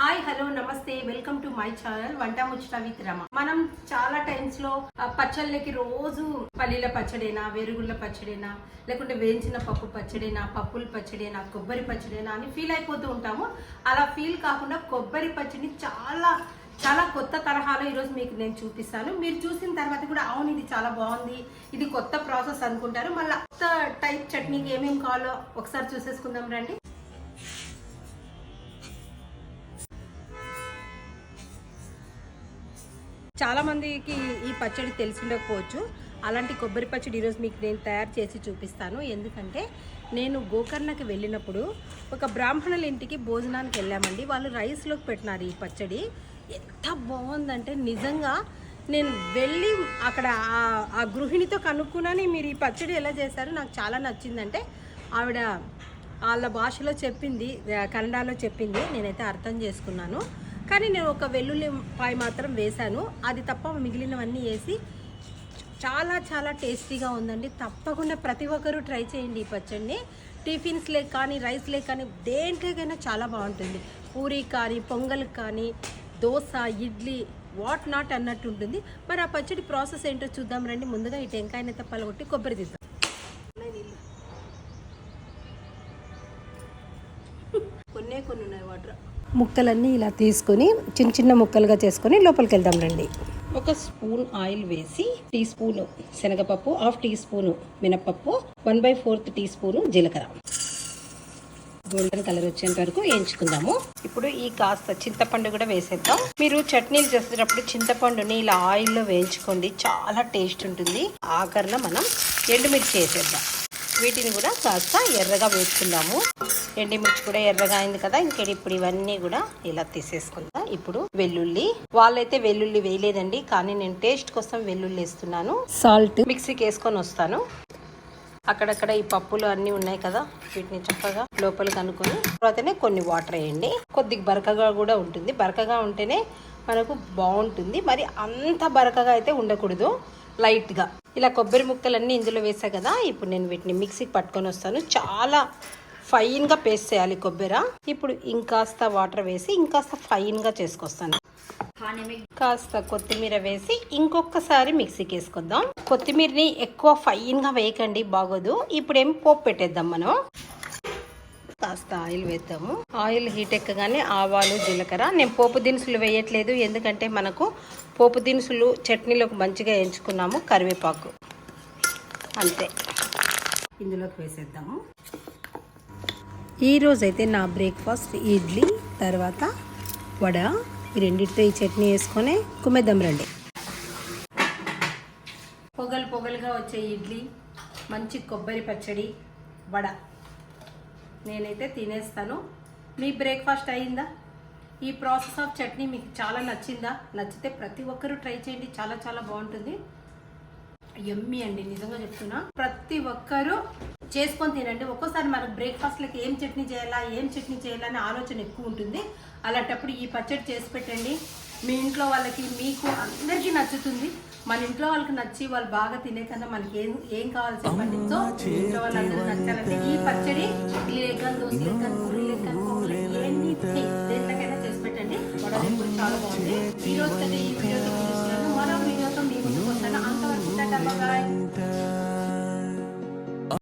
Hi hello namaste welcome to my channel Vanta Muchata with Rama. మనం చాలా టైమ్స్లో పచ్చళ్ళకి రోజు పల్లీల పచ్చడేనా వేరుగుళ్ళ పచ్చడేనా లేకుంటే వేయించిన పప్పు పచ్చడేనా పప్పుల పచ్చడేనా కొబ్బరి పచ్చడేనా అని ఫీల్ అయిపోతూ ఉంటాము. అలా ఫీల్ కాకుండా కొబ్బరి పచ్చడిని చాలా చాలా కొత్త తరహాలో ఈరోజు మీకు నేను చూపిస్తాను. మీరు చూసిన తర్వాత కూడా అవును ఇది చాలా బాగుంది ఇది కొత్త ప్రాసెస్ అనుకుంటారు. మళ్ళీ కొత్త టైప్ చట్నీకి ఏమేమి కావాలో ఒకసారి చూసేసుకుందాం రండి. చాలామందికి ఈ పచ్చడి తెలిసిండకపోవచ్చు. అలాంటి కొబ్బరి పచ్చడి ఈరోజు మీకు నేను తయారు చేసి చూపిస్తాను. ఎందుకంటే నేను గోకర్ణకి వెళ్ళినప్పుడు ఒక బ్రాహ్మణుల ఇంటికి భోజనానికి వెళ్ళామండి. వాళ్ళు రైస్లోకి పెట్టినారు ఈ పచ్చడి. ఎంత బాగుందంటే నిజంగా నేను వెళ్ళి అక్కడ ఆ- గృహిణితో కనుక్కున్నాను మీరు ఈ పచ్చడి ఎలా చేశారు నాకు చాలా నచ్చిందంటే ఆవిడ వాళ్ళ భాషలో చెప్పింది కన్నడలో చెప్పింది. నేనైతే అర్థం చేసుకున్నాను. కానీ నేను ఒక వెల్లుల్లిపాయ మాత్రం వేశాను. అది తప్ప మిగిలినవన్నీ వేసి చాలా చాలా టేస్టీగా ఉందండి. తప్పకుండా ప్రతి ఒక్కరూ ట్రై చేయండి ఈ పచ్చడిని. టిఫిన్స్ లేక కానీ రైస్ లేక కానీ దేంట్లోకైనా చాలా బాగుంటుంది. పూరి కానీ పొంగల్ కానీ దోశ ఇడ్లీ వాట్ నాట్ అన్నట్టు ఉంటుంది. మరి ఆ పచ్చడి ప్రాసెస్ ఏంటో చూద్దాం రండి. ముందుగా ఈ టెంకాయనైతే పలగొట్టి కొబ్బరి తీద్దాం. కొన్నే ఉన్నాయి వాటర్. ముక్కలన్నీ ఇలా తీసుకొని చిన్న చిన్న ముక్కలుగా చేసుకొని లోపలికి వెళ్దాం రండి. ఒక స్పూన్ ఆయిల్ వేసి టీ స్పూన్ శనగపప్పు హాఫ్ టీ స్పూన్ మినపప్పు one by fourth tea spoon జీలకర్ర. గోల్డెన్ కలర్ వచ్చేంత వరకు వేయించుకుందాము. ఇప్పుడు ఈ కాస్త చింతపండు కూడా వేసేద్దాం. మీరు చట్నీలు చేసేటప్పుడు చింతపండుని ఇలా ఆయిల్లో వేయించుకోండి. చాలా టేస్ట్ ఉంటుంది. ఆఖరణ మనం ఎండుమిర్చి వేసేద్దాం. వీటిని కూడా కాస్త ఎర్రగా వేసుకుందాము. ఎండుమిర్చి కూడా ఎర్రగా అయింది కదా ఇంకా ఇప్పుడు ఇవన్నీ కూడా ఇలా తీసేసుకుందాం. ఇప్పుడు వెల్లుల్లి వాళ్ళైతే వెల్లుల్లి వేయలేదండి కానీ నేను టేస్ట్ కోసం వెల్లుల్లి వేస్తున్నాను. సాల్ట్. మిక్సీకి వేసుకొని వస్తాను. అక్కడక్కడ ఈ పప్పులు అన్నీ ఉన్నాయి కదా వీటిని చక్కగా లోపలికి అనుకొని తర్వాతనే కొన్ని వాటర్ వేయండి. కొద్దిగా బరకగా కూడా ఉంటుంది. బరకగా ఉంటేనే మనకు బాగుంటుంది. మరి అంత బరకగా అయితే ఉండకూడదు లైట్గా. ఇలా కొబ్బరి ముక్కలన్నీ ఇందులో వేసా కదా ఇప్పుడు నేను వీటిని మిక్సీకి పట్టుకొని వస్తాను. చాలా ఫైన్గా పేస్ట్ చేయాలి కొబ్బరి. ఇప్పుడు ఇంకాస్త వాటర్ వేసి ఇంకాస్త ఫైన్గా చేసుకొస్తాను. కాస్త కొత్తిమీర వేసి ఇంకొకసారి మిక్సీకి వేసుకుందాం కొత్తిమీరని ఎక్కువ ఫైన్గా వేయకండి బాగోదు. ఇప్పుడు ఏం పోపు పెట్టేద్దాం మనం. కాస్త ఆయిల్ వేద్దాము. ఆయిల్ హీట్ ఎక్కగానే ఆవాలు జీలకర్ర. నేను పోపు దినుసులు వేయట్లేదు ఎందుకంటే మనకు పోపు దినుసులు చట్నీలోకి మంచిగా ఎంచుకున్నాము కరివేపాకు. అంతే. ఇందులోకి వేసేద్దాము. ఈరోజైతే నా బ్రేక్ఫాస్ట్ ఇడ్లీ తర్వాత వడ. ఈ రెండింటితో ఈ చట్నీ వేసుకొని కుమ్మేద్దాం రండి. పొగలు పొగలుగా వచ్చే ఇడ్లీ మంచి కొబ్బరి పచ్చడి వడ. నేనైతే తినేస్తాను. మీ బ్రేక్ఫాస్ట్ అయిందా? ఈ ప్రాసెస్ ఆఫ్ చట్నీ మీకు చాలా నచ్చిందా? నచ్చితే ప్రతి ఒక్కరూ ట్రై చేయండి. చాలా చాలా బాగుంటుంది. ఎమ్మి అండి నిజంగా చెప్తున్నా. ప్రతి ఒక్కరూ చేసుకొని తినండి. ఒక్కోసారి మనకు బ్రేక్ఫాస్ట్లకి ఏం చట్నీ చేయాలా ఏం చట్నీ చేయాలా అనే ఆలోచన ఎక్కువ ఉంటుంది. అలాంటప్పుడు ఈ పచ్చడి చేసి పెట్టండి. మీ ఇంట్లో వాళ్ళకి మీకు అందరికీ నచ్చుతుంది. మన ఇంట్లో వాళ్ళకి నచ్చి వాళ్ళు బాగా తినే కన్నా మనకి ఏం ఏం కావాలి చెప్పండి. సో ఇంట్లో వాళ్ళందరూ నచ్చాలంటే ఈ పచ్చడి దేనికైనా చేసి పెట్టండి. ఈ రోజు ఈ వీడియోతో మరో వీడియోతో మీకు అంతవరకు